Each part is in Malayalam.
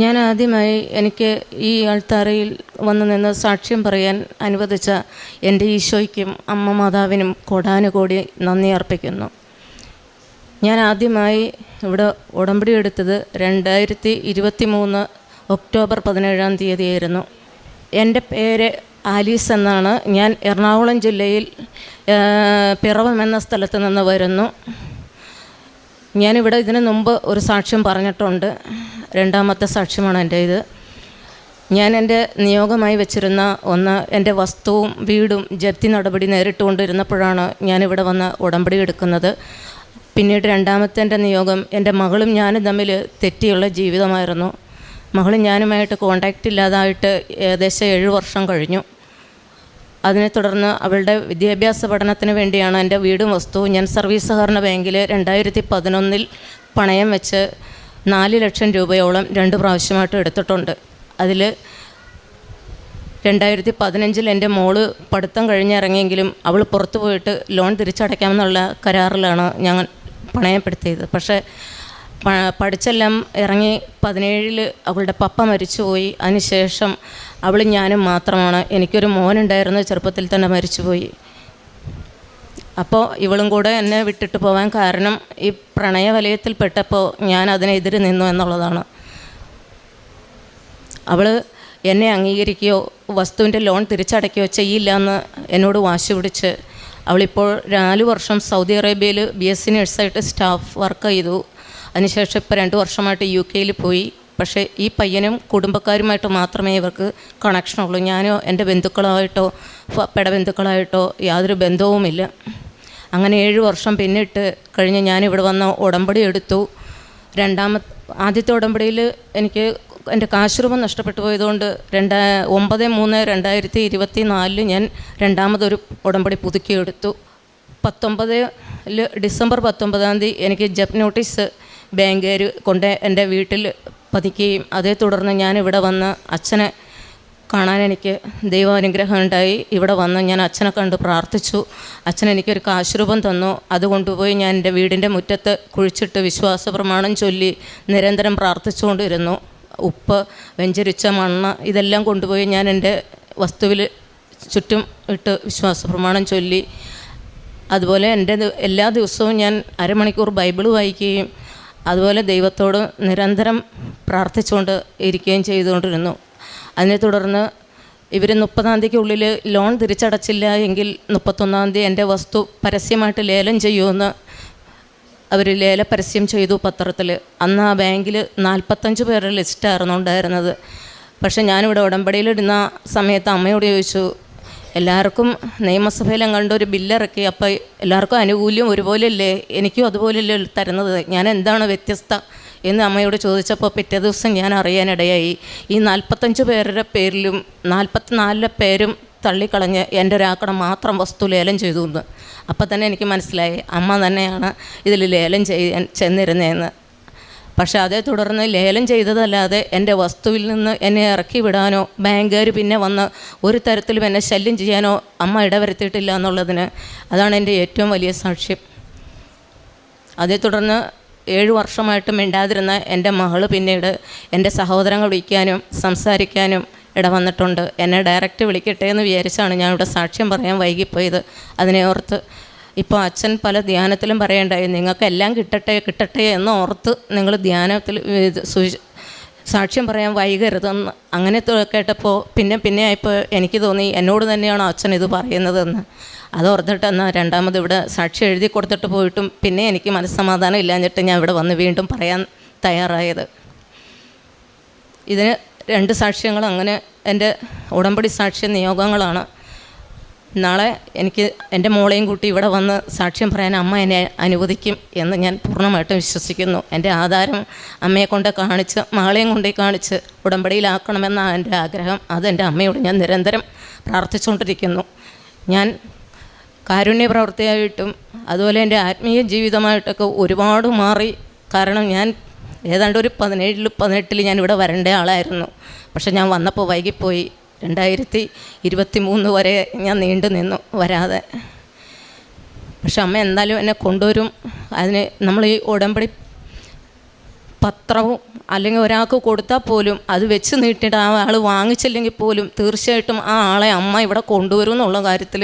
ഞാൻ ആദ്യമായി എനിക്ക് ഈ അൾത്താറയിൽ വന്നു നിന്ന് സാക്ഷ്യം പറയാൻ അനുവദിച്ച എന്റെ ഈശോയ്ക്കും അമ്മ മാതാവിനും കോടാനുകോടി നന്ദി അർപ്പിക്കുന്നു. ഞാൻ ആദ്യമായി ഇവിടെ ഉടമ്പടി എടുത്തത് രണ്ടായിരത്തി ഇരുപത്തി മൂന്ന് ഒക്ടോബർ പതിനേഴാം തീയതിയായിരുന്നു. എന്റെ പേര് ആലീസ് എന്നാണ്. ഞാൻ എറണാകുളം ജില്ലയിൽ പിറവം എന്ന സ്ഥലത്ത് നിന്ന് വരുന്നു. ഞാനിവിടെ ഇതിനു മുമ്പ് ഒരു സാക്ഷ്യം പറഞ്ഞിട്ടുണ്ട്. രണ്ടാമത്തെ സാക്ഷ്യമാണ് എന്റെ ഇത്. ഞാൻ എന്റെ നിയോഗമായി വെച്ചിരുന്ന ഒന്ന് എന്റെ വസ്തുവും വീടും ജപ്തി നടപടി നേരിട്ടുകൊണ്ടിരുന്നപ്പോഴാണ് ഞാനിവിടെ വന്ന് ഉടമ്പടി എടുക്കുന്നത്. പിന്നീട് രണ്ടാമത്തെ എന്റെ നിയോഗം എന്റെ മകളും ഞാനും തമ്മിൽ തെറ്റിയുള്ള ജീവിതമായിരുന്നു. മകളും ഞാനുമായിട്ട് കോണ്ടാക്റ്റ് ഇല്ലാതായിട്ട് ഏകദേശം ഏഴ് വർഷം കഴിഞ്ഞു. അതിനെ തുടർന്ന് അവളുടെ വിദ്യാഭ്യാസ പഠനത്തിന് വേണ്ടിയാണ് എന്റെ വീടും വസ്തുവും. ഞാൻ സർവീസ് സഹകരണ ബാങ്കിൽ രണ്ടായിരത്തി പതിനൊന്നിൽ പണയം വെച്ച് നാല് ലക്ഷം രൂപയോളം രണ്ട് പ്രാവശ്യമായിട്ട് എടുത്തിട്ടുണ്ട്. അതിൽ രണ്ടായിരത്തി പതിനഞ്ചിൽ എന്റെ മോൾ പഠിത്തം കഴിഞ്ഞിറങ്ങിയെങ്കിലും അവൾ പുറത്തു പോയിട്ട് ലോൺ തിരിച്ചടയ്ക്കാമെന്നുള്ള കരാറിലാണ് ഞാൻ പണയപ്പെടുത്തിയത്. പക്ഷേ പഠിച്ചെല്ലാം ഇറങ്ങി പതിനേഴിൽ അവളുടെ പപ്പ മരിച്ചുപോയി. അതിനുശേഷം അവൾ ഞാനും മാത്രമാണ്. എനിക്കൊരു മോനുണ്ടായിരുന്നു ചെറുപ്പത്തിൽ തന്നെ മരിച്ചുപോയി. അപ്പോൾ ഇവളും കൂടെ എന്നെ വിട്ടിട്ട് പോകാൻ കാരണം ഈ പ്രണയവലയത്തിൽ പെട്ടപ്പോൾ ഞാൻ അതിനെതിരെ നിന്നു എന്നുള്ളതാണ്. അവൾ എന്നെ അംഗീകരിക്കുകയോ വസ്തുവിന്റെ ലോൺ തിരിച്ചടയ്ക്കുകയോ ചെയ്യില്ല എന്ന് എന്നോട് വാശി പിടിച്ച് അവളിപ്പോൾ നാല് വർഷം സൗദി അറേബ്യയിൽ ബി എസ് സി നഴ്സായിട്ട് സ്റ്റാഫ് വർക്ക് ചെയ്തു. അതിനുശേഷം ഇപ്പോൾ രണ്ട് വർഷമായിട്ട് യു കെയിൽ പോയി. പക്ഷേ ഈ പയ്യനും കുടുംബക്കാരുമായിട്ട് മാത്രമേ ഇവർക്ക് കണക്ഷനുള്ളൂ ഞാനോ എന്റെ ബന്ധുക്കളായിട്ടോ പെടബന്ധുക്കളായിട്ടോ യാതൊരു ബന്ധവുമില്ല. അങ്ങനെ ഏഴ് വർഷം പിന്നിട്ട് കഴിഞ്ഞ് ഞാനിവിടെ വന്ന ഉടമ്പടി എടുത്തു. രണ്ടാമത്തെ ആദ്യത്തെ ഉടമ്പടിയിൽ എനിക്ക് എന്റെ കാശുരൂപം നഷ്ടപ്പെട്ടു പോയതുകൊണ്ട് രണ്ടാ ഒമ്പത് മൂന്ന് രണ്ടായിരത്തി ഇരുപത്തി നാലിൽ ഞാൻ രണ്ടാമതൊരു ഉടമ്പടി പുതുക്കിയെടുത്തു. പത്തൊമ്പത് ഡിസംബർ പത്തൊമ്പതാം തീയതി എനിക്ക് ജപ് നോട്ടീസ് ബാങ്കുകാർ കൊണ്ട് എന്റെ വീട്ടിൽ പതിക്കുകയും അതേ തുടർന്ന് ഞാൻ ഇവിടെ വന്ന് അച്ഛനെ കാണാൻ എനിക്ക് ദൈവാനുഗ്രഹം ഉണ്ടായി. ഇവിടെ വന്ന് ഞാൻ അച്ഛനെ കണ്ട് പ്രാർത്ഥിച്ചു. അച്ഛൻ എനിക്കൊരു കാശുരൂപം തന്നു. അത് കൊണ്ടുപോയി ഞാൻ എന്റെ വീടിന്റെ മുറ്റത്ത് കുഴിച്ചിട്ട് വിശ്വാസ പ്രമാണം ചൊല്ലി നിരന്തരം പ്രാർത്ഥിച്ചുകൊണ്ടിരുന്നു. ഉപ്പ് വെഞ്ചരിച്ച മണ്ണ് ഇതെല്ലാം കൊണ്ടുപോയി ഞാൻ എന്റെ വസ്തുവിൽ ചുറ്റും ഇട്ട് വിശ്വാസ പ്രമാണം ചൊല്ലി അതുപോലെ എന്റെ എല്ലാ ദിവസവും ഞാൻ അരമണിക്കൂർ ബൈബിൾ വായിക്കുകയും അതുപോലെ ദൈവത്തോട് നിരന്തരം പ്രാർത്ഥിച്ചുകൊണ്ട് ഇരിക്കുകയും ചെയ്തുകൊണ്ടിരുന്നു. അതിനെ തുടർന്ന് ഇവർ മുപ്പതാം തീയതിക്കുള്ളിൽ ലോൺ തിരിച്ചടച്ചില്ല എങ്കിൽ മുപ്പത്തൊന്നാം തീയതി എന്റെ വസ്തു പരസ്യമായിട്ട് ലേലം ചെയ്യുമെന്ന് അവർ ലേല പരസ്യം ചെയ്തു പത്രത്തിൽ അന്ന് ആ ബാങ്കിൽ നാൽപ്പത്തഞ്ച് പേരുടെ ലിസ്റ്റായിരുന്നു ഉണ്ടായിരുന്നത്. പക്ഷേ ഞാനിവിടെ ഉടമ്പടിയിലിടുന്ന സമയത്ത് അമ്മയോട് ചോദിച്ചു എല്ലാവർക്കും നിയമസഭയിലും കണ്ടൊരു ബില്ലിറക്കി. അപ്പോൾ എല്ലാവർക്കും ആനുകൂല്യം ഒരുപോലെയല്ലേ? എനിക്കും അതുപോലെയല്ലേ തരുന്നത്. ഞാൻ എന്താണ് വ്യത്യസ്ത എന്ന് അമ്മയോട് ചോദിച്ചപ്പോൾ പിറ്റേ ദിവസം ഞാൻ അറിയാനിടയായി. ഈ നാൽപ്പത്തഞ്ച് പേരുടെ പേരിലും നാൽപ്പത്തിനാലിലെ പേരും തള്ളിക്കളഞ്ഞ് എന്റെ ഒരാക്കട മാത്രം വസ്തു ലേലം ചെയ്തു എന്ന്. അപ്പം തന്നെ എനിക്ക് മനസ്സിലായി. അമ്മ തന്നെയാണ് ഇതിൽ ലേലം ചെയ്യാൻ ചെന്നിരുന്നതെന്ന്. പക്ഷേ അതേ തുടർന്ന് ലേലം ചെയ്തതല്ലാതെ എന്റെ വസ്തുവിൽ നിന്ന് എന്നെ ഇറക്കി വിടാനോ ബാങ്കുകാർ പിന്നെ വന്ന് ഒരു തരത്തിലും എന്നെ ശല്യം ചെയ്യാനോ അമ്മ ഇടവരുത്തിയിട്ടില്ല എന്നുള്ളതിന് അതാണ് എന്റെ ഏറ്റവും വലിയ സാക്ഷ്യം. അതേ തുടർന്ന് ഏഴ് വർഷമായിട്ട് മിണ്ടാതിരുന്ന എന്റെ മകൾ പിന്നീട് എന്റെ സഹോദരങ്ങൾ വിളിക്കാനും സംസാരിക്കാനും ഇടവന്നിട്ടുണ്ട് എന്നെ ഡയറക്റ്റ് വിളിക്കട്ടെ എന്ന് വിചാരിച്ചാണ് ഞാൻ സാക്ഷ്യം പറയാൻ വൈകിപ്പോയത്. അതിനെ ഓർത്ത് ഇപ്പോൾ അച്ഛൻ പല ധ്യാനത്തിലും പറയണ്ടായി നിങ്ങൾക്ക് എല്ലാം കിട്ടട്ടെ കിട്ടട്ടെ എന്ന് ഓർത്ത് നിങ്ങൾ ധ്യാനത്തിൽ സാക്ഷ്യം പറയാൻ വൈകരുതെന്ന് അങ്ങനെ കേട്ടപ്പോൾ പിന്നെ പിന്നെ ആയപ്പോൾ എനിക്ക് തോന്നി എന്നോട് തന്നെയാണ് അച്ഛൻ ഇത് പറയുന്നതെന്ന്. അത് എന്നാൽ രണ്ടാമത് ഇവിടെ സാക്ഷി എഴുതി കൊടുത്തിട്ട് പോയിട്ടും പിന്നെ എനിക്ക് മനസ്സമാധാനം ഇല്ലാഞ്ഞിട്ട് ഞാൻ ഇവിടെ വന്ന് വീണ്ടും പറയാൻ തയ്യാറായത്. ഇതിന് രണ്ട് സാക്ഷ്യങ്ങൾ അങ്ങനെ എന്റെ ഉടമ്പടി സാക്ഷ്യ നിയോഗങ്ങളാണ്. നാളെ എനിക്ക് എന്റെ മോളെയും കൂട്ടി ഇവിടെ വന്ന് സാക്ഷ്യം പറയാൻ അമ്മ എന്നെ അനുവദിക്കും എന്ന് ഞാൻ പൂർണമായിട്ടും വിശ്വസിക്കുന്നു. എന്റെ ആധാരം അമ്മയെ കൊണ്ട് കാണിച്ച് മകളെയും കൊണ്ടേ കാണിച്ച് ഉടമ്പടിയിലാക്കണമെന്നാണ് എന്റെ ആഗ്രഹം. അത് എന്റെ അമ്മയോട് ഞാൻ നിരന്തരം പ്രാർത്ഥിച്ചുകൊണ്ടിരിക്കുന്നു. ഞാൻ കാരുണ്യ പ്രവൃത്തിയായിട്ടും അതുപോലെ എന്റെ ആത്മീയ ജീവിതമായിട്ടൊക്കെ ഒരുപാട് മാറി. കാരണം ഞാൻ ഏതാണ്ട് ഒരു പതിനേഴിൽ പതിനെട്ടിൽ ഞാൻ ഇവിടെ വരേണ്ട ആളായിരുന്നു. പക്ഷെ ഞാൻ വന്നപ്പോൾ വൈകിപ്പോയി. രണ്ടായിരത്തി ഇരുപത്തി മൂന്ന് വരെ ഞാൻ നീണ്ടു നിന്നു വരാതെ. പക്ഷെ അമ്മ എന്തായാലും എന്നെ കൊണ്ടുവരും. അതിന് നമ്മൾ ഈ ഉടമ്പടി പത്രവും അല്ലെങ്കിൽ ഒരാൾക്ക് കൊടുത്താൽ പോലും അത് വെച്ച് നീട്ടിയിട്ട് ആ ആൾ വാങ്ങിച്ചില്ലെങ്കിൽ പോലും തീർച്ചയായിട്ടും ആ ആളെ അമ്മ ഇവിടെ കൊണ്ടുവരും എന്നുള്ള കാര്യത്തിൽ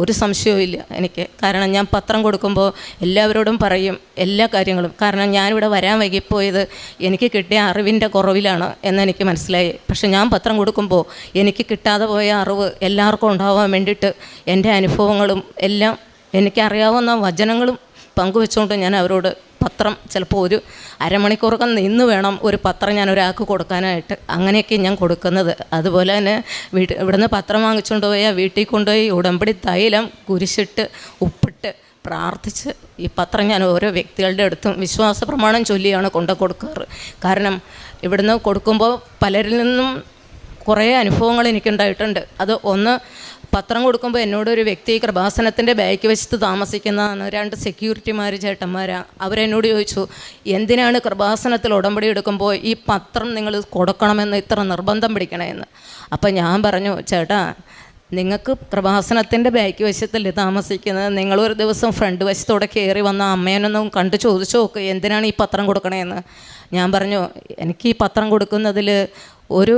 ഒരു സംശയവും എനിക്ക്. കാരണം ഞാൻ പത്രം കൊടുക്കുമ്പോൾ എല്ലാവരോടും പറയും എല്ലാ കാര്യങ്ങളും. കാരണം ഞാനിവിടെ വരാൻ വൈകിപ്പോയത് എനിക്ക് കിട്ടിയ അറിവിന്റെ കുറവിലാണ് എന്നെനിക്ക് മനസ്സിലായി. പക്ഷെ ഞാൻ പത്രം കൊടുക്കുമ്പോൾ എനിക്ക് കിട്ടാതെ പോയ അറിവ് എല്ലാവർക്കും ഉണ്ടാവാൻ വേണ്ടിയിട്ട് എന്റെ അനുഭവങ്ങളും എല്ലാം എനിക്കറിയാവുന്ന വചനങ്ങളും പങ്കുവെച്ചുകൊണ്ട് ഞാൻ അവരോട് പത്രം. ചിലപ്പോൾ ഒരു അരമണിക്കൂറൊക്കെ നിന്ന് വേണം ഒരു പത്രം ഞാൻ ഒരാൾക്ക് കൊടുക്കാനായിട്ട്. അങ്ങനെയൊക്കെ ഞാൻ കൊടുക്കുന്നത്. അതുപോലെ തന്നെ വീട്ടിൽ ഇവിടുന്ന് പത്രം വാങ്ങിച്ചുകൊണ്ട് പോയാൽ വീട്ടിൽ കൊണ്ടുപോയി ഉടമ്പടി തൈലം കുരിശിട്ട് ഉപ്പിട്ട് പ്രാർത്ഥിച്ച് ഈ പത്രം ഞാൻ ഓരോ വ്യക്തികളുടെ അടുത്തും വിശ്വാസ പ്രമാണം ചൊല്ലിയാണ് കൊണ്ടു കൊടുക്കാറ്. കാരണം ഇവിടുന്ന് കൊടുക്കുമ്പോൾ പലരിൽ നിന്നും കുറേ അനുഭവങ്ങൾ എനിക്കുണ്ടായിട്ടുണ്ട്. അത് ഒന്ന് പത്രം കൊടുക്കുമ്പോൾ എന്നോട് ഒരു വ്യക്തി കൃപാസനത്തിന്റെ ബാക്ക് വശത്ത് താമസിക്കുന്നതാണ്. രണ്ട് സെക്യൂരിറ്റിമാർ ചേട്ടന്മാരാ. അവരെന്നോട് ചോദിച്ചു എന്തിനാണ് കൃപാസനത്തിൽ ഉടമ്പടി എടുക്കുമ്പോൾ ഈ പത്രം നിങ്ങൾ കൊടുക്കണമെന്ന് ഇത്ര നിർബന്ധം പിടിക്കണമെന്ന് അപ്പം ഞാൻ പറഞ്ഞു ചേട്ടാ നിങ്ങൾക്ക് കൃപാസനത്തിന്റെ ബാക്ക് വശത്തല്ലേ താമസിക്കുന്നത്? നിങ്ങളൊരു ദിവസം ഫ്രണ്ട് വശത്തോടെ കയറി വന്ന അമ്മേനൊന്നും കണ്ട് ചോദിച്ചു നോക്ക് എന്തിനാണ് ഈ പത്രം കൊടുക്കണേന്ന്? ഞാൻ പറഞ്ഞു എനിക്ക് ഈ പത്രം കൊടുക്കുന്നതിൽ ഒരു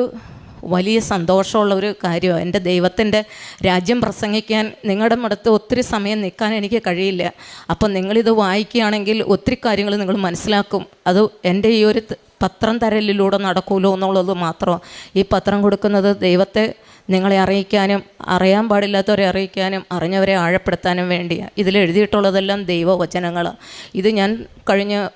വലിയ സന്തോഷമുള്ള ഒരു കാര്യമാണ് എന്റെ ദൈവത്തിന്റെ രാജ്യം പ്രസംഗിക്കാൻ നിങ്ങളുടെ അടുത്ത് ഒത്തിരി സമയം നിൽക്കാൻ എനിക്ക് കഴിയില്ല. അപ്പം നിങ്ങളിത് വായിക്കുകയാണെങ്കിൽ ഒത്തിരി കാര്യങ്ങൾ നിങ്ങൾ മനസ്സിലാക്കും. അത് എന്റെ ഈ ഒരു പത്രം തരലിലൂടെ നടക്കുമല്ലോ എന്നുള്ളത് മാത്രം. ഈ പത്രം കൊടുക്കുന്നത് ദൈവത്തെ നിങ്ങളെ അറിയിക്കാനും അറിയാൻ പാടില്ലാത്തവരെ അറിയിക്കാനും അറിഞ്ഞവരെ ആഴപ്പെടുത്താനും വേണ്ടിയാണ് ഇതിൽ എഴുതിയിട്ടുള്ളതെല്ലാം ദൈവവചനങ്ങളാണ് ഇത് ഞാൻ കഴിഞ്ഞ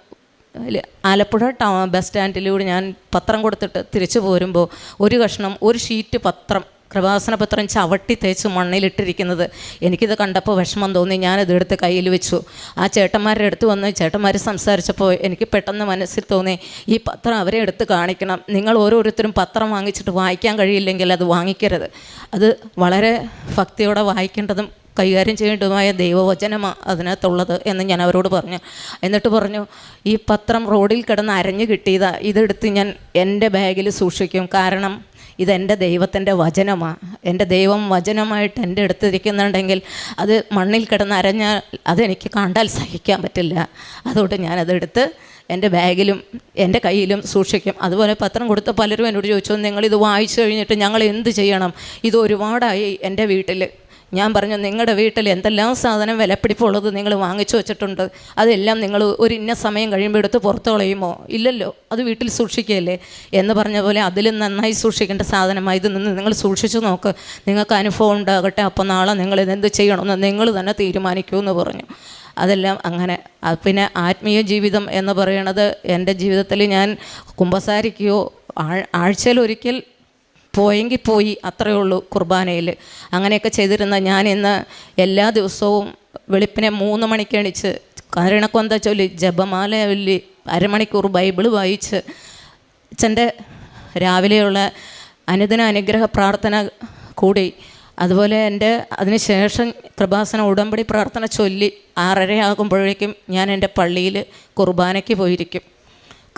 ആലപ്പുഴ ടൗ ബസ് സ്റ്റാൻഡിലൂടെ ഞാൻ പത്രം കൊടുത്തിട്ട് തിരിച്ചു പോരുമ്പോൾ ഒരു കഷ്ണം ഒരു ഷീറ്റ് പത്രം കൃപാസന പത്രം ചവട്ടി തേച്ച് മണ്ണിലിട്ടിരിക്കുന്നത്. എനിക്കിത് കണ്ടപ്പോൾ വിഷമം തോന്നി. ഞാനത് എടുത്ത് കയ്യിൽ വെച്ചു. ആ ചേട്ടന്മാരുടെ അടുത്ത് വന്ന് ചേട്ടന്മാർ സംസാരിച്ചപ്പോൾ എനിക്ക് പെട്ടെന്ന് മനസ്സിൽ തോന്നി ഈ പത്രം അവരെ എടുത്ത് കാണിക്കണം. നിങ്ങൾ ഓരോരുത്തരും പത്രം വാങ്ങിച്ചിട്ട് വായിക്കാൻ കഴിയില്ലെങ്കിൽ അത് വാങ്ങിക്കരുത്. അത് വളരെ ഭക്തിയോടെ വായിക്കേണ്ടതും കൈകാര്യം ചെയ്യേണ്ടതുമായ ദൈവവചനമാണ് അതിനകത്തുള്ളത് എന്ന് ഞാൻ അവരോട് പറഞ്ഞു. എന്നിട്ട് പറഞ്ഞു ഈ പത്രം റോഡിൽ കിടന്ന് അരഞ്ഞു കിട്ടിയതാ. ഇതെടുത്ത് ഞാൻ എന്റെ ബാഗിൽ സൂക്ഷിക്കും. കാരണം ഇതെന്റെ ദൈവത്തിന്റെ വചനമാണ് എന്റെ ദൈവം വചനമായിട്ട് എന്റെ അടുത്തിരിക്കുന്നുണ്ടെങ്കിൽ അത് മണ്ണിൽ കിടന്ന് അരഞ്ഞാൽ അതെനിക്ക് കണ്ടാൽ സഹിക്കാൻ പറ്റില്ല. അതുകൊണ്ട് ഞാനതെടുത്ത് എന്റെ ബാഗിലും എന്റെ കയ്യിലും സൂക്ഷിക്കും. അതുപോലെ പത്രം കൊടുത്ത പലരും എന്നോട് ചോദിച്ചു നിങ്ങളിത് വായിച്ചു കഴിഞ്ഞിട്ട് ഞങ്ങൾ എന്ത് ചെയ്യണം? ഇത് ഒരുപാടായി എന്റെ വീട്ടിൽ. ഞാൻ പറഞ്ഞു നിങ്ങളുടെ വീട്ടിൽ എന്തെല്ലാം സാധനം വിലപ്പിടിപ്പുള്ളത് നിങ്ങൾ വാങ്ങിച്ചു വെച്ചിട്ടുണ്ട്? അതെല്ലാം നിങ്ങൾ ഒരു ഇന്ന സമയം കഴിയുമ്പോൾ എടുത്ത് പുറത്തു കളയുമോ ഇല്ലല്ലോ അത് വീട്ടിൽ സൂക്ഷിക്കുകയല്ലേ? എന്ന് പറഞ്ഞ പോലെ അതിലും നന്നായി സൂക്ഷിക്കേണ്ട സാധനമായി ഇത് നിന്ന് നിങ്ങൾ സൂക്ഷിച്ചു നോക്ക്. നിങ്ങൾക്ക് അനുഭവം ഉണ്ടാകട്ടെ അപ്പോൾ നാളെ നിങ്ങൾ ഇതെന്ത് ചെയ്യണമെന്ന് നിങ്ങൾ തന്നെ തീരുമാനിക്കൂ എന്ന് പറഞ്ഞു. അതെല്ലാം അങ്ങനെ. പിന്നെ ആത്മീയ ജീവിതം എന്ന് പറയണത് എന്റെ ജീവിതത്തിൽ ഞാൻ കുമ്പസാരിക്കുകയോ ആഴ്ചയിൽ ആഴ്ചയിലൊരിക്കൽ പോയെങ്കിൽ പോയി അത്രയേ ഉള്ളൂ കുർബാനയിൽ. അങ്ങനെയൊക്കെ ചെയ്തിരുന്ന ഞാൻ ഇന്ന് എല്ലാ ദിവസവും വെളുപ്പിനെ മൂന്ന് മണിക്ക് എണിച്ച് കരുണക്കൊന്ത ചൊല്ലി ജപമാല ചൊല്ലി അരമണിക്കൂർ ബൈബിൾ വായിച്ച് അച്ഛന്റെ രാവിലെയുള്ള അനുദിന അനുഗ്രഹ പ്രാർത്ഥന കൂടി അതുപോലെ എന്റെ അതിനുശേഷം കൃപാസന ഉടമ്പടി പ്രാർത്ഥന ചൊല്ലി ആറരയാകുമ്പോഴേക്കും ഞാൻ എന്റെ പള്ളിയിൽ കുർബാനയ്ക്ക് പോയിരിക്കും.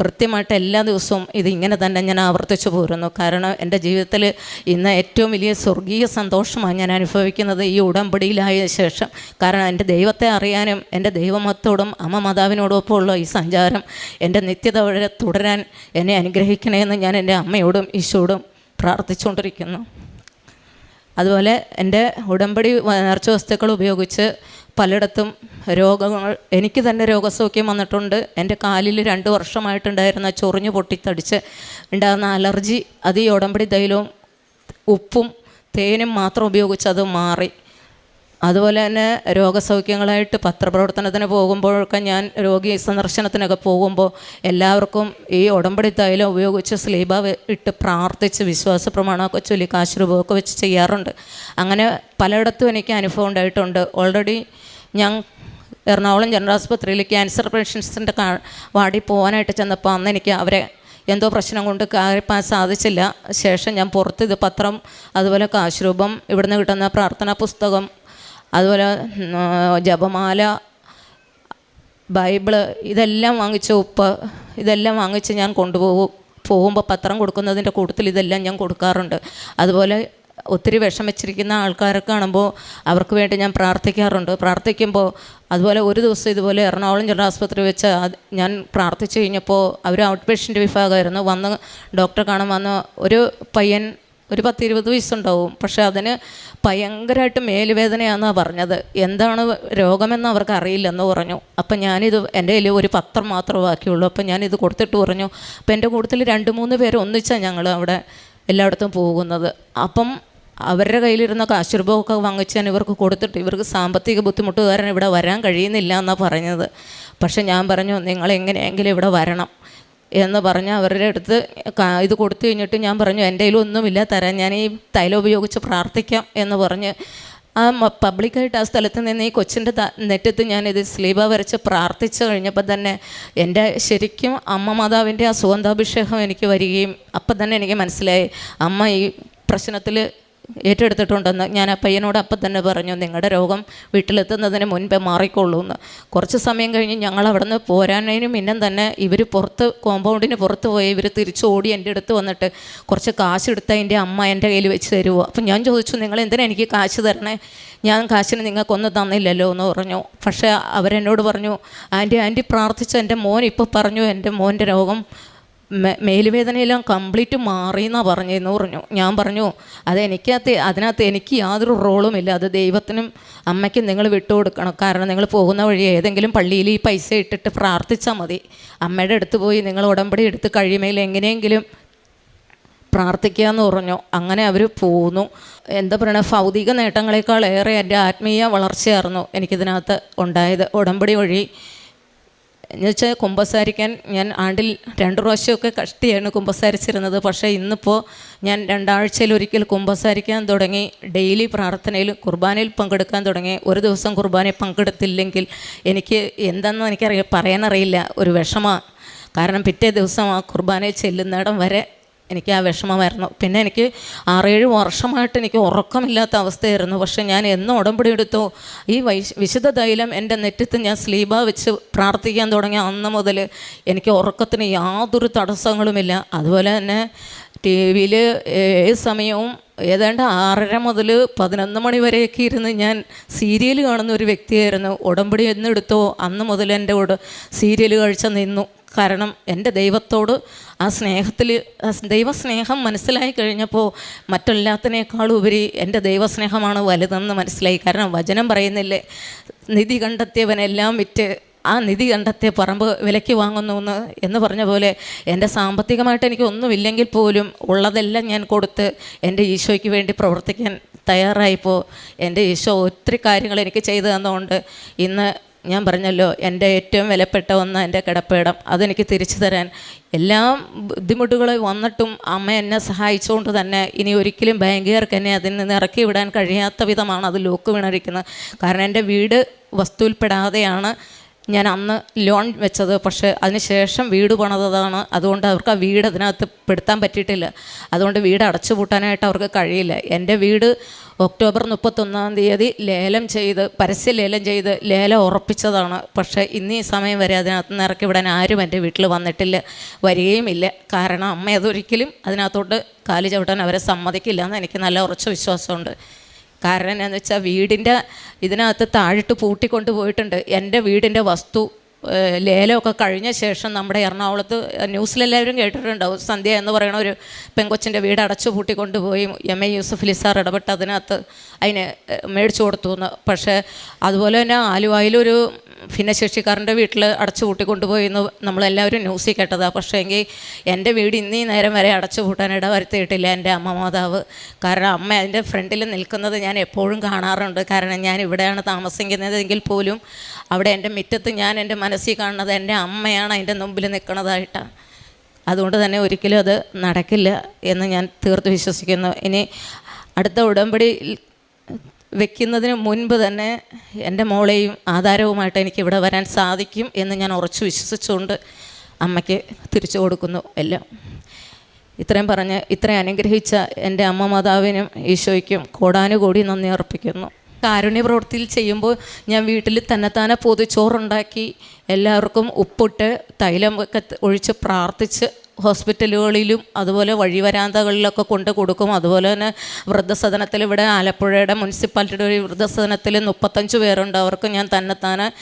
കൃത്യമായിട്ട് എല്ലാ ദിവസവും ഇത് ഇങ്ങനെ തന്നെ ഞാൻ ആവർത്തിച്ചു പോരുന്നു. കാരണം എന്റെ ജീവിതത്തിൽ ഇന്ന് ഏറ്റവും വലിയ സ്വർഗീയ സന്തോഷമാണ് ഞാൻ അനുഭവിക്കുന്നത് ഈ ഉടമ്പടിയിലായ ശേഷം. കാരണം എന്റെ ദൈവത്തെ അറിയാനും എന്റെ ദൈവമത്തോടും അമ്മ മാതാവിനോടൊപ്പമുള്ള ഈ സഞ്ചാരം എന്റെ നിത്യത വഴി തുടരാൻ എന്നെ അനുഗ്രഹിക്കണമെന്ന് ഞാൻ എന്റെ അമ്മയോടും ഈശോടും പ്രാർത്ഥിച്ചുകൊണ്ടിരിക്കുന്നു. അതുപോലെ എന്റെ ഉടമ്പടി നേർച്ച വസ്തുക്കൾ ഉപയോഗിച്ച് പലയിടത്തും രോഗങ്ങൾ എനിക്ക് തന്നെ രോഗസൗഖ്യം വന്നിട്ടുണ്ട്. എന്റെ കാലിൽ രണ്ട് വർഷമായിട്ടുണ്ടായിരുന്ന ചൊറിഞ്ഞു പൊട്ടിത്തടിച്ച് ഉണ്ടാകുന്ന അലർജി അത് ഈ ഉടമ്പടി തൈലവും ഉപ്പും തേനും മാത്രം ഉപയോഗിച്ച് അത് മാറി. അതുപോലെ തന്നെ രോഗസൗഖ്യങ്ങളായിട്ട് പത്രപ്രവർത്തനത്തിന് പോകുമ്പോഴൊക്കെ ഞാൻ രോഗി സന്ദർശനത്തിനൊക്കെ പോകുമ്പോൾ എല്ലാവർക്കും ഈ ഉടമ്പടി തൈലം ഉപയോഗിച്ച് സ്ലീബ ഇട്ട് പ്രാർത്ഥിച്ച് വിശ്വാസ പ്രമാണമൊക്കെ ചൊല്ലി കാശ് രൂപമൊക്കെ വെച്ച് ചെയ്യാറുണ്ട്. അങ്ങനെ പലയിടത്തും എനിക്ക് അനുഭവം ഉണ്ടായിട്ടുണ്ട്. ഓൾറെഡി ഞാൻ എറണാകുളം ജനറൽ ആസ്പത്രിയിൽ ക്യാൻസർ പേഷ്യൻസിന്റെ വാർഡിൽ പോകാനായിട്ട് ചെന്നപ്പോൾ അന്ന് എനിക്ക് അവരെ എന്തോ പ്രശ്നം കൊണ്ട് കയറിപ്പാൻ സാധിച്ചില്ല. ശേഷം ഞാൻ പുറത്ത് ഇത് പത്രം അതുപോലെ കാശ്രൂപം ഇവിടുന്ന് കിട്ടുന്ന പ്രാർത്ഥനാ പുസ്തകം അതുപോലെ ജപമാല ബൈബിൾ ഇതെല്ലാം വാങ്ങിച്ച ഉപ്പ് ഇതെല്ലാം വാങ്ങിച്ച് ഞാൻ കൊണ്ടുപോകും പോകുമ്പോൾ പത്രം കൊടുക്കുന്നതിന്റെ കൂട്ടത്തിൽ ഇതെല്ലാം ഞാൻ കൊടുക്കാറുണ്ട്. അതുപോലെ ഒത്തിരി വിഷമിച്ചിരിക്കുന്ന ആൾക്കാരെ കാണുമ്പോൾ അവർക്ക് വേണ്ടി ഞാൻ പ്രാർത്ഥിക്കാറുണ്ട്. പ്രാർത്ഥിക്കുമ്പോൾ അതുപോലെ ഒരു ദിവസം ഇതുപോലെ എറണാകുളം ജില്ലാ ആസ്പത്രി വെച്ച് ഞാൻ പ്രാർത്ഥിച്ചു കഴിഞ്ഞപ്പോൾ അവർ ഔട്ട് പേഷ്യന്റ് വിഭാഗമായിരുന്നു. വന്ന് ഡോക്ടറെ കാണാൻ വന്ന ഒരു പയ്യൻ ഒരു പത്തിരുപത് വയസ്സുണ്ടാവും. പക്ഷെ അതിന് ഭയങ്കരമായിട്ട് മേലുവേദനയാണെന്നാണ് പറഞ്ഞത്. എന്താണ് രോഗമെന്ന് അവർക്ക് അറിയില്ലെന്ന് പറഞ്ഞു. അപ്പം ഞാനിത് എന്റെ കയ്യിൽ ഒരു പത്രം മാത്രമേ ബാക്കിയുള്ളൂ. അപ്പം ഞാനിത് കൊടുത്തിട്ട് പറഞ്ഞു. അപ്പം എന്റെ കൂട്ടത്തിൽ രണ്ട് മൂന്ന് പേര് ഒന്നിച്ചാണ് ഞങ്ങൾ അവിടെ എല്ലായിടത്തും പോകുന്നത്. അപ്പം അവരുടെ കയ്യിലിരുന്ന കാശുരൂപമൊക്കെ ഞാൻ ഇവർക്ക് കൊടുത്തിട്ട് ഇവർക്ക് സാമ്പത്തിക ബുദ്ധിമുട്ട് കാരണം ഇവിടെ വരാൻ കഴിയുന്നില്ല എന്നാണ് പറഞ്ഞത്. പക്ഷെ ഞാൻ പറഞ്ഞു നിങ്ങൾ എങ്ങനെയെങ്കിലും ഇവിടെ വരണം. എന്ന് പറഞ്ഞ് അവരുടെ അടുത്ത് ഇത് കൊടുത്തു കഴിഞ്ഞിട്ട് ഞാൻ പറഞ്ഞു എന്റെ കയ്യിലൊന്നുമില്ല തരാൻ ഞാൻ ഈ തൈലം ഉപയോഗിച്ച് പ്രാർത്ഥിക്കാം എന്ന് പറഞ്ഞ് ആ പബ്ലിക്കായിട്ട് ആ സ്ഥലത്ത് നിന്ന് ഈ കൊച്ചിന്റെ നെറ്റത്ത് ഞാനിത് സ്ലീവ വരച്ച് പ്രാർത്ഥിച്ചു കഴിഞ്ഞപ്പോൾ തന്നെ എന്റെ ശരിക്കും അമ്മ മാതാവിന്റെ ആ സുഗന്ധാഭിഷേകം എനിക്ക് വരികയും അപ്പം തന്നെ എനിക്ക് മനസ്സിലായി. അമ്മ ഈ പ്രശ്നത്തിൽ ഏറ്റെടുത്തിട്ടുണ്ടെന്ന് ഞാൻ ആ പയ്യനോട് അപ്പം തന്നെ പറഞ്ഞു നിങ്ങളുടെ രോഗം വീട്ടിലെത്തുന്നതിന് മുൻപേ മാറിക്കൊള്ളൂ എന്ന് കുറച്ച് സമയം കഴിഞ്ഞ് ഞങ്ങൾ അവിടെ നിന്ന് പോരാനതിന് മുന്നേ തന്നെ ഇവർ പുറത്ത് കോമ്പൗണ്ടിന് പുറത്ത് പോയി ഇവർ തിരിച്ചോടി എന്റെ അടുത്ത് വന്നിട്ട് കുറച്ച് കാശ് എടുത്ത് എന്റെ അമ്മ എന്റെ കയ്യിൽ വെച്ച് തരുമോ അപ്പം ഞാൻ ചോദിച്ചു നിങ്ങൾ എന്തിനാ എനിക്ക് കാശ് തരണേ? ഞാൻ കാശിന് നിങ്ങൾക്കൊന്നും തന്നില്ലല്ലോ എന്ന് പറഞ്ഞു. പക്ഷേ അവരെന്നോട് പറഞ്ഞു ആന്റി ആന്റി പ്രാർത്ഥിച്ച എന്റെ മോൻ ഇപ്പോൾ പറഞ്ഞു എന്റെ മോന്റെ രോഗം മേലുവേദനയെല്ലാം കംപ്ലീറ്റ് മാറി എന്നാണ് പറഞ്ഞതെന്ന് പറഞ്ഞു. ഞാൻ പറഞ്ഞു അത് എനിക്കകത്ത് അതിനകത്ത് എനിക്ക് യാതൊരു റോളും ഇല്ല അത് ദൈവത്തിനും അമ്മയ്ക്കും നിങ്ങൾ വിട്ടുകൊടുക്കണം. കാരണം നിങ്ങൾ പോകുന്ന വഴി ഏതെങ്കിലും പള്ളിയിൽ ഈ പൈസ ഇട്ടിട്ട് പ്രാർത്ഥിച്ചാൽ മതി. അമ്മയുടെ അടുത്ത് പോയി നിങ്ങൾ ഉടമ്പടി എടുത്ത് കഴിയുമെങ്കിൽ എങ്ങനെയെങ്കിലും പ്രാർത്ഥിക്കുക എന്ന് പറഞ്ഞു. അങ്ങനെ അവർ പോന്നു. എന്താ പറയണ ഭൗതിക നേട്ടങ്ങളെക്കാൾ ഏറെ എന്റെ ആത്മീയ വളർച്ചയായിരുന്നു എനിക്കിതിനകത്ത് ഉണ്ടായത്. ഉടമ്പടി വഴി എന്ന് വെച്ചാൽ കുമ്പസാരിക്കാൻ ഞാൻ ആണ്ടിൽ രണ്ട് പ്രാവശ്യമൊക്കെ കഷ്ടിയാണ് കുമ്പസാരിച്ചിരുന്നത്. പക്ഷേ ഇന്നിപ്പോൾ ഞാൻ രണ്ടാഴ്ചയിൽ ഒരിക്കൽ കുമ്പസാരിക്കാൻ തുടങ്ങി. ഡെയിലി പ്രാർത്ഥനയിൽ കുർബാനയിൽ പങ്കെടുക്കാൻ തുടങ്ങി. ഒരു ദിവസം കുർബാനയിൽ പങ്കെടുത്തില്ലെങ്കിൽ എനിക്ക് എന്തെന്ന് എനിക്കറിയാം പറയാനറിയില്ല. ഒരു വിഷമമാണ് കാരണം പിറ്റേ ദിവസം ആ കുർബാനയിൽ ചെല്ലുന്നിടം വരെ എനിക്ക് ആ വിഷമമായിരുന്നു. പിന്നെ എനിക്ക് ആറേഴ് വർഷമായിട്ട് എനിക്ക് ഉറക്കമില്ലാത്ത അവസ്ഥയായിരുന്നു. പക്ഷെ ഞാൻ എന്ന് ഉടമ്പടി എടുത്തു. ഈ വൈശ് വിശുദ്ധ തൈലം എന്റെ നെറ്റത്ത് ഞാൻ സ്ലീബ വെച്ച് പ്രാർത്ഥിക്കാൻ തുടങ്ങിയ അന്ന് മുതൽ എനിക്ക് ഉറക്കത്തിന് യാതൊരു തടസ്സങ്ങളുമില്ല. അതുപോലെ തന്നെ ടി വിയിൽ ഏത് സമയവും ഏതാണ്ട് ആറര മുതൽ പതിനൊന്ന് മണി വരെയൊക്കെ ഇരുന്ന് ഞാൻ സീരിയൽ കാണുന്ന ഒരു വ്യക്തിയായിരുന്നു. ഉടമ്പടി എന്നെടുത്തോ അന്ന് മുതൽ എന്റെ കൂടെ സീരിയൽ കഴിച്ച നിന്നു. കാരണം എന്റെ ദൈവത്തോട് ആ സ്നേഹത്തിൽ ദൈവസ്നേഹം മനസ്സിലായി കഴിഞ്ഞപ്പോൾ മറ്റെല്ലാത്തിനേക്കാളും ഉപരി എന്റെ ദൈവസ്നേഹമാണ് വലുതെന്ന് മനസ്സിലായി. കാരണം വചനം പറയുന്നില്ലേ നിധി കണ്ടെത്തിയവനെല്ലാം വിറ്റ് ആ നിധി കണ്ടെത്തിയ പറമ്പ് വിലയ്ക്ക് വാങ്ങുന്നു എന്ന് എന്ന് പറഞ്ഞ പോലെ എന്റെ സാമ്പത്തികമായിട്ട് എനിക്ക് ഒന്നുമില്ലെങ്കിൽ പോലും ഉള്ളതെല്ലാം ഞാൻ കൊടുത്ത് എന്റെ ഈശോയ്ക്ക് വേണ്ടി പ്രവർത്തിക്കാൻ തയ്യാറായപ്പോൾ എന്റെ ഈശോ ഒത്തിരി കാര്യങ്ങൾ എനിക്ക് ചെയ്തു തന്നുകൊണ്ട് ഇന്ന് ഞാൻ പറഞ്ഞല്ലോ എന്റെ ഏറ്റവും വിലപ്പെട്ട ഒന്ന് എന്റെ കിടപ്പേടം. അതെനിക്ക് തിരിച്ചു തരാൻ. എല്ലാ ബുദ്ധിമുട്ടുകൾ വന്നിട്ടും അമ്മ എന്നെ സഹായിച്ചുകൊണ്ട് തന്നെ ഇനി ഒരിക്കലും ബാങ്കുകാർക്ക് എന്നെ അതിൽ നിന്ന് ഇറക്കി വിടാൻ കഴിയാത്ത വിധമാണ് അത് ലോക്ക് വീണിരിക്കുന്നത്. കാരണം എന്റെ വീട് വസ്തുവിൽപ്പെടാതെയാണ്. ഞാൻ അന്ന് ലോൺ വെച്ചത് പക്ഷേ അതിനുശേഷം വീട് പണിതതാണ്. അതുകൊണ്ട് അവർക്ക് ആ വീട് അതിനകത്ത് പെടുത്താൻ പറ്റിയിട്ടില്ല. അതുകൊണ്ട് വീട് അടച്ചു പൂട്ടാനായിട്ട് അവർക്ക് കഴിയില്ല. എന്റെ വീട് ഒക്ടോബർ മുപ്പത്തൊന്നാം തീയതി ലേലം ചെയ്ത് പരസ്യ ലേലം ചെയ്ത് ലേലം ഉറപ്പിച്ചതാണ്. പക്ഷേ ഇന്ന് ഈ സമയം വരെ അതിനകത്ത് നിന്ന് ഇറക്കി വിടാൻ ആരും എന്റെ വീട്ടിൽ വന്നിട്ടില്ല. വരികയുമില്ല കാരണം അമ്മ അതൊരിക്കലും അതിനകത്തോട്ട് കാലി ചവിട്ടാൻ അവരെ സമ്മതിക്കില്ല എന്ന് എനിക്ക് നല്ല ഉറച്ച വിശ്വാസമുണ്ട്. കാരണം എന്താണെന്ന് വെച്ചാൽ വീടിന്റെ ഇതിനകത്ത് താഴിട്ട് പൂട്ടിക്കൊണ്ട് പോയിട്ടുണ്ട്. എന്റെ വീടിന്റെ വസ്തു ലേലമൊക്കെ കഴിഞ്ഞ ശേഷം നമ്മുടെ എറണാകുളത്ത് ന്യൂസിലെല്ലാവരും കേട്ടിട്ടുണ്ടാവും. സന്ധ്യ എന്ന് പറയുന്ന ഒരു പെങ്കൊച്ചിന്റെ വീട് അടച്ചു പൂട്ടിക്കൊണ്ട് പോയി. M A Yusuf Ali sir ഇടപെട്ട് അതിനകത്ത് അതിനെ മേടിച്ചു കൊടുത്തു എന്ന്. പക്ഷേ അതുപോലെ തന്നെ ആലുവായിലൊരു ഭിന്നശേഷിക്കാരന്റെ വീട്ടിൽ അടച്ചു പൂട്ടിക്കൊണ്ടുപോയി എന്ന് നമ്മളെല്ലാവരും ന്യൂസിൽ കേട്ടതാണ് പക്ഷേ എങ്കിൽ എന്റെ വീട് ഇന്നീ നേരം വരെ അടച്ചു പൂട്ടാനിട വരുത്തിയിട്ടില്ല എന്റെ അമ്മ മാതാവ്. കാരണം അമ്മ അതിന്റെ ഫ്രണ്ടിൽ നിൽക്കുന്നത് ഞാൻ എപ്പോഴും കാണാറുണ്ട്. കാരണം ഞാൻ ഇവിടെയാണ് താമസിക്കുന്നതെങ്കിൽ പോലും അവിടെ എന്റെ മുറ്റത്ത് ഞാൻ എന്റെ മനസ്സിൽ കാണുന്നത് എന്റെ അമ്മയാണ് അതിന്റെ മുമ്പിൽ നിൽക്കുന്നതായിട്ടാണ് അതുകൊണ്ട് തന്നെ ഒരിക്കലും അത് നടക്കില്ല എന്ന് ഞാൻ തീർത്ത് വിശ്വസിക്കുന്നു. ഇനി അടുത്ത ഉടമ്പടി വെക്കുന്നതിന് മുൻപ് തന്നെ എന്റെ മോളെയും ആധാരവുമായിട്ട് എനിക്ക് ഇവിടെ വരാൻ സാധിക്കും എന്ന് ഞാൻ ഉറച്ചു വിശ്വസിച്ചുകൊണ്ട് അമ്മയ്ക്ക് തിരിച്ചു കൊടുക്കുന്നു എല്ലാം. ഇത്രയും പറഞ്ഞ് ഇത്രയും അനുഗ്രഹിച്ച എന്റെ അമ്മ മാതാവിനും ഈശോയ്ക്കും കോടാനുകൂടി നന്ദി അർപ്പിക്കുന്നു. കാരുണ്യ പ്രവൃത്തിയിൽ ചെയ്യുമ്പോൾ ഞാൻ വീട്ടിൽ തന്നെത്താനെ പൊതിച്ചോറുണ്ടാക്കി എല്ലാവർക്കും ഉപ്പിട്ട് തൈലം ഒക്കെ ഒഴിച്ച് പ്രാർത്ഥിച്ച് ഹോസ്പിറ്റലുകളിലും അതുപോലെ വഴിവരാന്തകളിലൊക്കെ കൊണ്ട് കൊടുക്കും. അതുപോലെ തന്നെ വൃദ്ധസദനത്തിൽ ഇവിടെ ആലപ്പുഴയുടെ മുനിസിപ്പാലിറ്റിയുടെ ഒരു വൃദ്ധസദനത്തിൽ മുപ്പത്തഞ്ച് പേരുണ്ട്. അവർക്ക് ഞാൻ തന്നെത്താനെ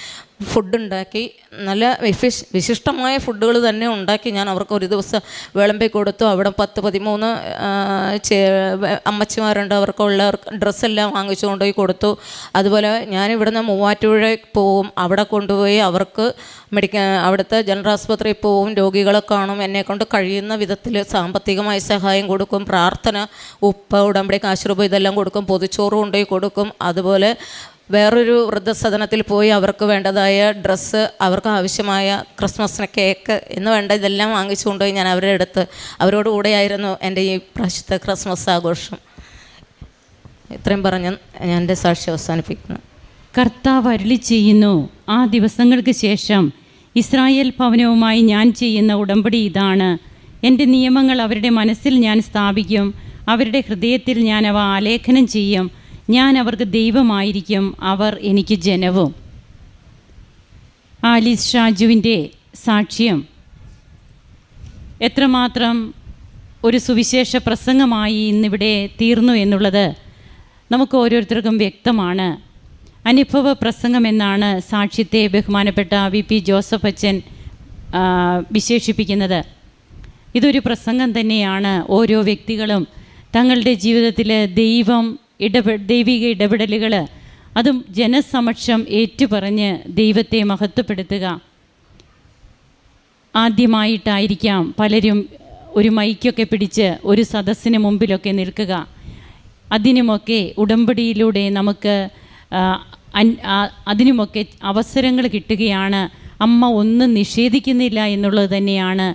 ഫുഡ് ഉണ്ടാക്കി നല്ല വിശിഷ് വിശിഷ്ടമായ ഫുഡുകൾ തന്നെ ഉണ്ടാക്കി ഞാൻ അവർക്ക് ഒരു ദിവസം വിളമ്പി കൊടുത്തു. അവിടെ പത്ത് പതിമൂന്ന് അമ്മച്ചിമാരുണ്ട്. അവർക്കുള്ള ഡ്രസ്സെല്ലാം വാങ്ങിച്ചു കൊണ്ടുപോയി കൊടുത്തു. അതുപോലെ ഞാൻ ഇവിടുന്ന് മൂവാറ്റുപുഴ പോവും. അവിടെ കൊണ്ടുപോയി അവർക്ക് മെഡിക്ക അവിടുത്തെ ജനറൽ ആസ്പത്രിയിൽ പോവും. രോഗികളെ കാണും. എന്നെ കൊണ്ട് കഴിയുന്ന വിധത്തിൽ സാമ്പത്തികമായ സഹായം കൊടുക്കും. പ്രാർത്ഥന ഉപ്പ് ഉടമ്പടി കാശുരൂപ ഇതെല്ലാം കൊടുക്കും. പൊതിച്ചോറ് കൊണ്ടുപോയി കൊടുക്കും. അതുപോലെ വേറൊരു വൃദ്ധസദനത്തിൽ പോയി അവർക്ക് വേണ്ടതായ ഡ്രസ്സ് അവർക്ക് ആവശ്യമായ ക്രിസ്മസിന് കേക്ക് എന്ന് വേണ്ട ഇതെല്ലാം വാങ്ങിച്ചു കൊണ്ടുപോയി ഞാൻ അവരുടെ അടുത്ത് അവരോട് കൂടെയായിരുന്നു എന്റെ ഈ പ്രാവശ്യത്തെ ക്രിസ്മസ് ആഘോഷം. ഇത്രയും പറഞ്ഞ് ഞാൻ എന്റെ സാക്ഷി അവസാനിപ്പിക്കുന്നു. കർത്താവ് അരുളി ചെയ്യുന്നു ആ ദിവസങ്ങൾക്ക് ശേഷം ഇസ്രായേൽ ഭവനവുമായി ഞാൻ ചെയ്യുന്ന ഉടമ്പടി ഇതാണ്. എന്റെ നിയമങ്ങൾ അവരുടെ മനസ്സിൽ ഞാൻ സ്ഥാപിക്കും അവരുടെ ഹൃദയത്തിൽ ഞാൻ അവ ആലേഖനം ചെയ്യും. ഞാൻ അവർക്ക് ദൈവമായിരിക്കും അവർ എനിക്ക് ജനവും. ആലിസ് ഷാജുവിന്റെ സാക്ഷ്യം. എത്രമാത്രം ഒരു സുവിശേഷ പ്രസംഗമായി ഇന്നിവിടെ തീർന്നു എന്നുള്ളത് നമുക്ക് ഓരോരുത്തർക്കും വ്യക്തമാണ്. അനുഭവ പ്രസംഗം എന്നാണ് സാക്ഷ്യത്തെ ബഹുമാനപ്പെട്ട വി പി ജോസഫ് അച്ഛൻ വിശേഷിപ്പിക്കുന്നത്. ഇതൊരു പ്രസംഗം തന്നെയാണ് ഓരോ വ്യക്തികളും തങ്ങളുടെ ജീവിതത്തിൽ ദൈവം ഇടപെ ദൈവിക ഇടപെടലുകൾ അതും ജനസമക്ഷം ഏറ്റുപറഞ്ഞ് ദൈവത്തെ മഹത്വപ്പെടുത്തുക. ആദ്യമായിട്ടായിരിക്കാം പലരും ഒരു മൈക്കൊക്കെ പിടിച്ച് ഒരു സദസ്സിന് മുമ്പിലൊക്കെ നിൽക്കുക. അതിനുമൊക്കെ ഉടമ്പടിയിലൂടെ നമുക്ക് അതിനുമൊക്കെ അവസരങ്ങൾ കിട്ടുകയാണ്. അമ്മ ഒന്നും നിഷേധിക്കുന്നില്ല എന്നുള്ളത് തന്നെയാണ്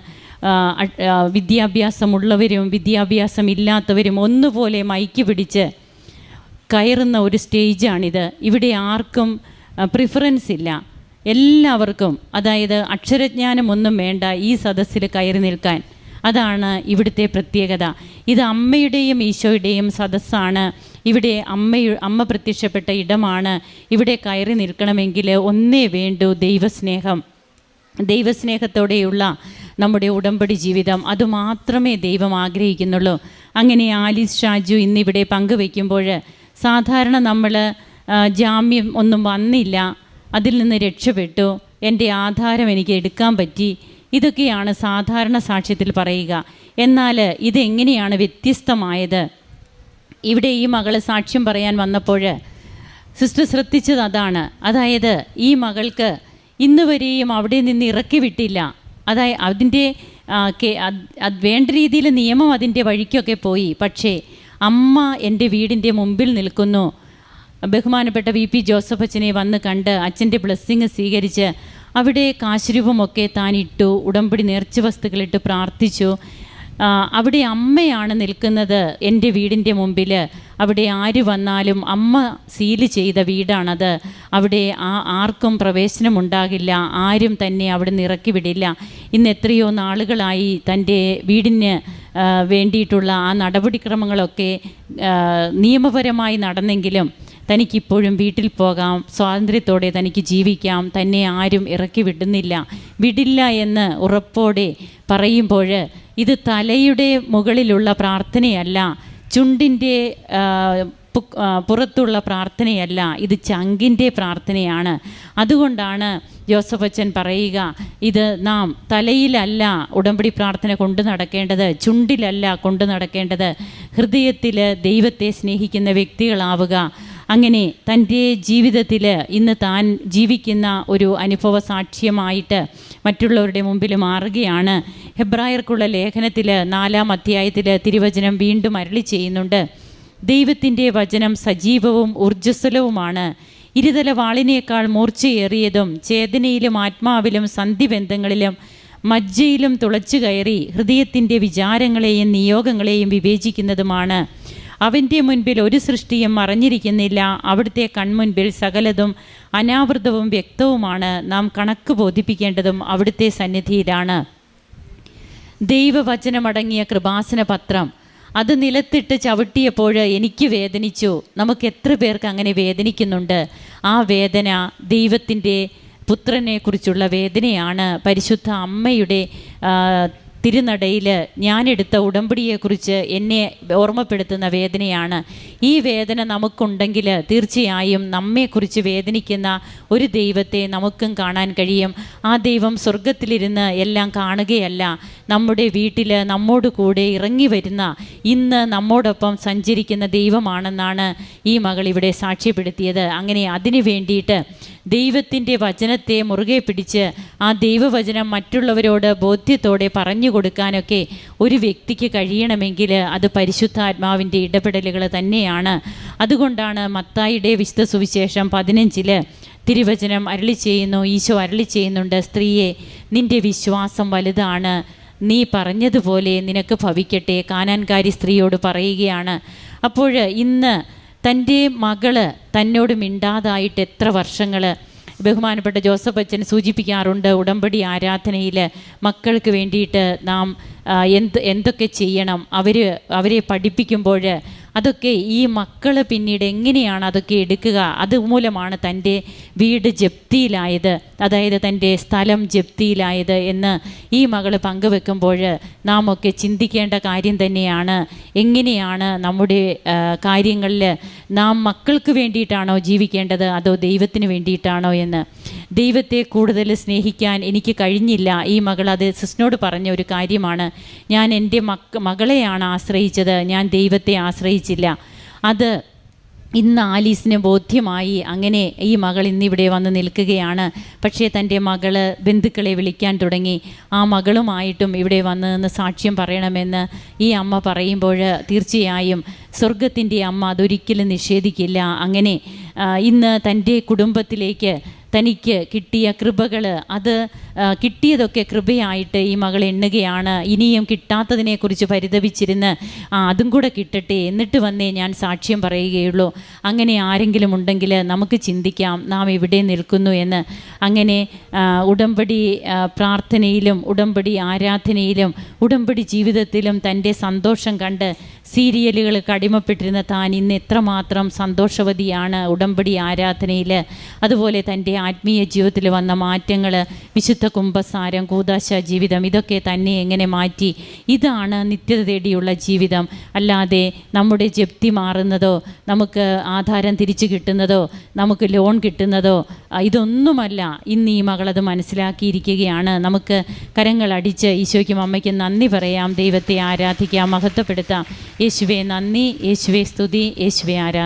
വിദ്യാഭ്യാസമുള്ളവരും വിദ്യാഭ്യാസം ഇല്ലാത്തവരും ഒന്നുപോലെ മൈക്ക് പിടിച്ച് കയറുന്ന ഒരു സ്റ്റേജാണിത്. ഇവിടെ ആർക്കും പ്രിഫറൻസ് ഇല്ല. എല്ലാവർക്കും അതായത് അക്ഷരജ്ഞാനം ഒന്നും വേണ്ട ഈ സദസ്സിൽ കയറി നിൽക്കാൻ. അതാണ് ഇവിടുത്തെ പ്രത്യേകത. ഇത് അമ്മയുടെയും ഈശോയുടെയും സദസ്സാണ്. ഇവിടെ അമ്മ അമ്മ പ്രത്യക്ഷപ്പെട്ട ഇടമാണ്. ഇവിടെ കയറി നിൽക്കണമെങ്കിൽ ഒന്നേ വേണ്ടൂ ദൈവസ്നേഹം. ദൈവസ്നേഹത്തോടെയുള്ള നമ്മുടെ ഉടമ്പടി ജീവിതം. അതുമാത്രമേ ദൈവം ആഗ്രഹിക്കുന്നുള്ളൂ. അങ്ങനെ ആലിസ് ഷാജു ഇന്നിവിടെ പങ്കുവെക്കുമ്പോൾ സാധാരണ നമ്മൾ ജാമ്യം ഒന്നും വന്നില്ല അതിൽ നിന്ന് രക്ഷപ്പെട്ടു എന്റെ ആധാരം എനിക്ക് എടുക്കാൻ പറ്റി ഇതൊക്കെയാണ് സാധാരണ സാക്ഷ്യത്തിൽ പറയുക. എന്നാൽ ഇതെങ്ങനെയാണ് വ്യത്യസ്തമായത്? ഇവിടെ ഈ മകൾ സാക്ഷ്യം പറയാൻ വന്നപ്പോൾ സിസ്റ്റർ ശ്രദ്ധിച്ചത് അതാണ്. അതായത് ഈ മകൾക്ക് ഇന്ന് വരെയും അവിടെ നിന്ന് ഇറക്കി വിട്ടില്ല. അതായത് അതിന്റെ വേണ്ട രീതിയിൽ നിയമം അതിന്റെ വഴിക്കൊക്കെ പോയി. പക്ഷേ അമ്മ എന്റെ വീടിന്റെ മുമ്പിൽ നിൽക്കുന്നു. ബഹുമാനപ്പെട്ട വി പി ജോസഫ് അച്ഛനെ വന്ന് കണ്ട് അച്ഛന്റെ ബ്ലെസ്സിങ് സ്വീകരിച്ച് അവിടെ കാശുരൂപമൊക്കെ താൻ ഇട്ടു ഉടമ്പടി നേർച്ച വസ്തുക്കളിട്ട് പ്രാർത്ഥിച്ചു. അവിടെ അമ്മയാണ് നിൽക്കുന്നത് എന്റെ വീടിന്റെ മുമ്പിൽ. അവിടെ ആര് വന്നാലും അമ്മ സീൽ ചെയ്ത വീടാണത്. അവിടെ ആ ആർക്കും പ്രവേശനമുണ്ടാകില്ല ആരും തന്നെ അവിടെ നിന്ന് ഇറക്കി വിടില്ല. ഇന്ന് എത്രയോ നാളുകളായി തന്റെ വീടിന് വേണ്ടിയിട്ടുള്ള ആ നടപടിക്രമങ്ങളൊക്കെ നിയമപരമായി നടന്നെങ്കിലും തനിക്കിപ്പോഴും വീട്ടിൽ പോകാം സ്വാതന്ത്ര്യത്തോടെ തനിക്ക് ജീവിക്കാം തന്നെ ആരും ഇറക്കി വിടുന്നില്ല വിടില്ല എന്ന് ഉറപ്പോടെ പറയുമ്പോൾ ഇത് തലയുടെ മുകളിലുള്ള പ്രാർത്ഥനയല്ല ചുണ്ടിന്റെ പുറത്തുള്ള പ്രാർത്ഥനയല്ല ഇത് ചങ്കിന്റെ പ്രാർത്ഥനയാണ്. അതുകൊണ്ടാണ് ജോസഫ് അച്ഛൻ പറയുക ഇത് നാം തലയിലല്ല ഉടമ്പടി പ്രാർത്ഥന കൊണ്ടു നടക്കേണ്ടത് ചുണ്ടിലല്ല കൊണ്ടു നടക്കേണ്ടത്. ഹൃദയത്തിൽ ദൈവത്തെ സ്നേഹിക്കുന്ന വ്യക്തികളാവുക. അങ്ങനെ തന്റെ ജീവിതത്തിൽ ഇന്ന് താൻ ജീവിക്കുന്ന ഒരു അനുഭവ സാക്ഷ്യമായിട്ട് മറ്റുള്ളവരുടെ മുമ്പിൽ മാറുകയാണ്. ഹെബ്രായർക്കുള്ള ലേഖനത്തിൽ നാലാം അധ്യായത്തിൽ തിരുവചനം വീണ്ടും അരളി ചെയ്യുന്നുണ്ട്. ദൈവത്തിന്റെ വചനം സജീവവും ഊർജസ്വലവുമാണ്. ഇരുതല വാളിനേക്കാൾ മൂർച്ചയേറിയതും ചേതനയിലും ആത്മാവിലും സന്ധിബന്ധങ്ങളിലും മജ്ജയിലും തുളച്ചു കയറി ഹൃദയത്തിന്റെ വിചാരങ്ങളെയും നിയോഗങ്ങളെയും വിവേചിക്കുന്നതുമാണ്. അവന്റെ മുൻപിൽ ഒരു സൃഷ്ടിയും മറഞ്ഞിരിക്കുന്നില്ല. അവിടുത്തെ കൺമുൻപിൽ സകലതും അനാവൃതവും വ്യക്തവുമാണ്. നാം കണക്ക് ബോധിപ്പിക്കേണ്ടതും അവിടുത്തെ സന്നിധിയിലാണ്. ദൈവവചനമടങ്ങിയ കൃപാസന പത്രം അത് നിലത്തിട്ട് ചവിട്ടിയപ്പോൾ എനിക്ക് വേദനിച്ചു. നമുക്ക് എത്ര പേർക്ക് അങ്ങനെ വേദനിക്കുന്നുണ്ട്? ആ വേദന ദൈവത്തിന്റെ പുത്രനെക്കുറിച്ചുള്ള വേദനയാണ്. പരിശുദ്ധ അമ്മയുടെ തിരുനടയിൽ ഞാനെടുത്ത ഉടമ്പടിയെക്കുറിച്ച് എന്നെ ഓർമ്മപ്പെടുത്തുന്ന വേദനയാണ്. ഈ വേദന നമുക്കുണ്ടെങ്കിൽ തീർച്ചയായും നമ്മെക്കുറിച്ച് വേദനിക്കുന്ന ഒരു ദൈവത്തെ നമുക്കും കാണാൻ കഴിയും. ആ ദൈവം സ്വർഗത്തിലിരുന്ന് എല്ലാം കാണുകയല്ല. നമ്മുടെ വീട്ടിൽ നമ്മോട് കൂടെ ഇറങ്ങി വരുന്ന ഇന്ന് നമ്മോടൊപ്പം സഞ്ചരിക്കുന്ന ദൈവമാണെന്നാണ് ഈ മകൾ ഇവിടെ സാക്ഷ്യപ്പെടുത്തിയത്. അങ്ങനെ അതിനു വേണ്ടിയിട്ട് ദൈവത്തിന്റെ വചനത്തെ മുറുകെ പിടിച്ച് ആ ദൈവവചനം മറ്റുള്ളവരോട് ബോധ്യത്തോടെ പറഞ്ഞു കൊടുക്കാനൊക്കെ ഒരു വ്യക്തിക്ക് കഴിയണമെങ്കിൽ അത് പരിശുദ്ധാത്മാവിന്റെ ഇടപെടലുകൾ തന്നെയാണ്. അതുകൊണ്ടാണ് മത്തായിയുടെ വിശുദ്ധ സുവിശേഷം പതിനഞ്ചിൽ തിരുവചനം അരളി ചെയ്യുന്നു ഈശോ അരളി ചെയ്യുന്നുണ്ട് സ്ത്രീയെ നിന്റെ വിശ്വാസം വലുതാണ്. നീ പറഞ്ഞതുപോലെ നിനക്ക് ഭവിക്കട്ടെ കാനാൻകാരി സ്ത്രീയോട് പറയുകയാണ്. അപ്പോൾ ഇന്ന് തന്റെ മകൾ തന്നോട് മിണ്ടാതായിട്ട് എത്ര വർഷങ്ങൾ ബഹുമാനപ്പെട്ട ജോസഫ് അച്ഛൻ സൂചിപ്പിക്കാറുണ്ട് ഉടമ്പടി ആരാധനയിൽ മക്കൾക്ക് വേണ്ടിയിട്ട് നാം എന്ത് എന്തൊക്കെ ചെയ്യണം? അവർ അവരെ പഠിപ്പിക്കുമ്പോൾ അതൊക്കെ ഈ മക്കൾ പിന്നീട് എങ്ങനെയാണ് അതൊക്കെ എടുക്കുക? അതുമൂലമാണ് തന്റെ വീട് ജപ്തിയിലായത്. അതായത് തന്റെ സ്ഥലം ജപ്തിയിലായത് എന്ന് ഈ മകൾ പങ്കുവെക്കുമ്പോൾ നാം ഒക്കെ ചിന്തിക്കേണ്ട കാര്യം തന്നെയാണ്. എങ്ങനെയാണ് നമ്മുടെ കാര്യങ്ങളിൽ നാം മക്കൾക്ക് വേണ്ടിയിട്ടാണോ ജീവിക്കേണ്ടത്? അതോ ദൈവത്തിന് വേണ്ടിയിട്ടാണോ എന്ന്. ദൈവത്തെ കൂടുതൽ സ്നേഹിക്കാൻ എനിക്ക് കഴിഞ്ഞില്ല. ഈ മകൾ അത് സിസ്നോട് പറഞ്ഞ ഒരു കാര്യമാണ്. ഞാൻ എന്റെ മക്ക മകളെയാണ് ആശ്രയിച്ചത്. ഞാൻ ദൈവത്തെ ആശ്രയിച്ചില്ല. അത് ഇന്ന് ആലീസിന് ബോധ്യമായി അങ്ങനെ ഈ മകൾ ഇന്നിവിടെ വന്ന് നിൽക്കുകയാണ്. പക്ഷേ തന്റെ മകൾ ബന്ധുക്കളെ വിളിക്കാൻ തുടങ്ങി. ആ മകളുമായിട്ടും ഇവിടെ വന്ന് നിന്ന് സാക്ഷ്യം പറയണമെന്ന് ഈ അമ്മ പറയുമ്പോൾ തീർച്ചയായും സ്വർഗത്തിന്റെ അമ്മ അതൊരിക്കലും നിഷേധിക്കില്ല. അങ്ങനെ ഇന്ന് തന്റെ കുടുംബത്തിലേക്ക് തനിക്ക് കിട്ടിയ കൃപകൾ അത് കിട്ടിയതൊക്കെ കൃപയായിട്ട് ഈ മകൾ എണ്ണുകയാണ്. ഇനിയും കിട്ടാത്തതിനെക്കുറിച്ച് പരിതപിച്ചിരുന്ന് ആ അതും കൂടെ കിട്ടട്ടെ എന്നിട്ട് വന്നേ ഞാൻ സാക്ഷ്യം പറയുകയുള്ളൂ. അങ്ങനെ ആരെങ്കിലും ഉണ്ടെങ്കിൽ നമുക്ക് ചിന്തിക്കാം. നാം എവിടെ നിൽക്കുന്നു എന്ന് അങ്ങനെ ഉടമ്പടി പ്രാർത്ഥനയിലും ഉടമ്പടി ആരാധനയിലും ഉടമ്പടി ജീവിതത്തിലും തന്റെ സന്തോഷം കണ്ട് സീരിയലുകൾ കടിമപ്പെട്ടിരുന്ന താൻ ഇന്ന് എത്രമാത്രം സന്തോഷവതിയാണ് ഉടമ്പടി ആരാധനയിൽ. അതുപോലെ തന്റെ ആത്മീയ ജീവിതത്തിൽ വന്ന മാറ്റങ്ങൾ വിശുദ്ധ കുംഭസാരം കൂതാശ ജീവിതം ഇതൊക്കെ തന്നെ എങ്ങനെ മാറ്റി? ഇതാണ് നിത്യത തേടിയുള്ള ജീവിതം. അല്ലാതെ നമ്മുടെ ജപ്തി മാറുന്നതോ നമുക്ക് ആധാരം തിരിച്ചു കിട്ടുന്നതോ നമുക്ക് ലോൺ കിട്ടുന്നതോ ഇതൊന്നുമല്ല. ഇന്ന് ഈ മകളത് മനസ്സിലാക്കിയിരിക്കുകയാണ്. നമുക്ക് കരങ്ങൾ അടിച്ച് ഈശോയ്ക്കും അമ്മയ്ക്കും നന്ദി പറയാം. ദൈവത്തെ ആരാധിക്കാം മഹത്വപ്പെടുത്താം. യേശുവെ നന്ദി യേശുവെ സ്തുതി യേശുവെ ആരാധന.